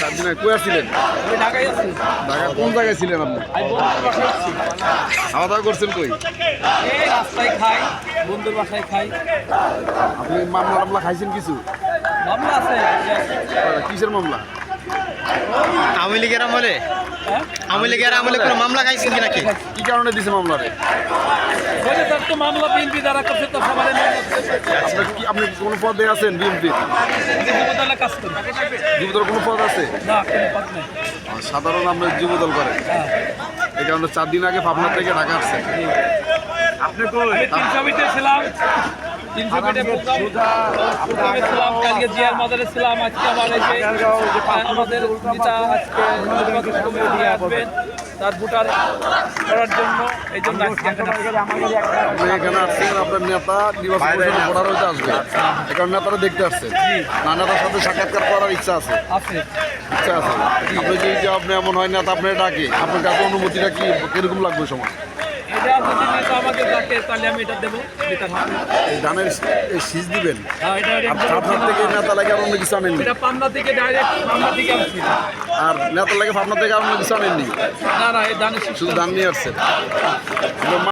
চার দিন ঢাকা কোন জায়গায় ছিলেন আপনি? খাওয়া দাওয়া করছেন কই? এই রাস্তায় খাই বন্ধুর বাসায় খাই আপনি মামলা টামলা খাইছেন কিছু? মামলা আছে। কিসের মামলা? আওয়ামী লীগের আমলে? আওয়ামী লীগের আমলে কোনো মামলা খাইছেন কি নাকি? কি কারণে দিছে মামলারে? বলে তার তো মামলা বিএনপি যারা করছে তো সবাই কি আপনি কোন পদে আছেন যুবদলে কাজ করি। যুবদল কোনো পদ আছে? না কোনো পথ নেই। আর সাধারণ আমরা যুবদল করেন হ্যাঁ। এই কারণে চার দিন আগে পাবনা থেকে ঢাকা আসছেন। আপনি কই আমি ছিলাম। তিনশো মিটার ছিলাম কালকে জিয়ার মাদারে ছিলাম আজকে আমার এই আমাদের নেতা আজকে আসবেন তার ভোটার করার জন্য এই জন্য এখানে আসছি। আপনি আসছেন আপনার নেতা নির্বাচন কমিশনে ভোটার হইতে আসবে। নেতারা দেখতে আসছেন না নেতার সাথে সাক্ষাৎকার করার ইচ্ছা আছে। আছে। ইচ্ছা আছে। আপনি যদি আপনি এমন হয় নেতা আপনার ডাকে। আপনার কাছে অনুমতিটা কি? কীরকম লাগবে সময়? এটা যদি নেতা আমাকে ডাকে তাহলে আমি এটা দেবো নেতার এই ধানের শীষ দিবেন? হ্যাঁ, এটা আর আপনার থেকে নেতা লাগে আর অন্য কিছু আনেননি? এটা পান্না থেকে ডাইরেক্ট থেকে আসছি আর নেতা লাগে আপনার থেকে আর অন্য কিছু আনেননি? না না এই দানের শুধু ধান নিয়ে আসছেন।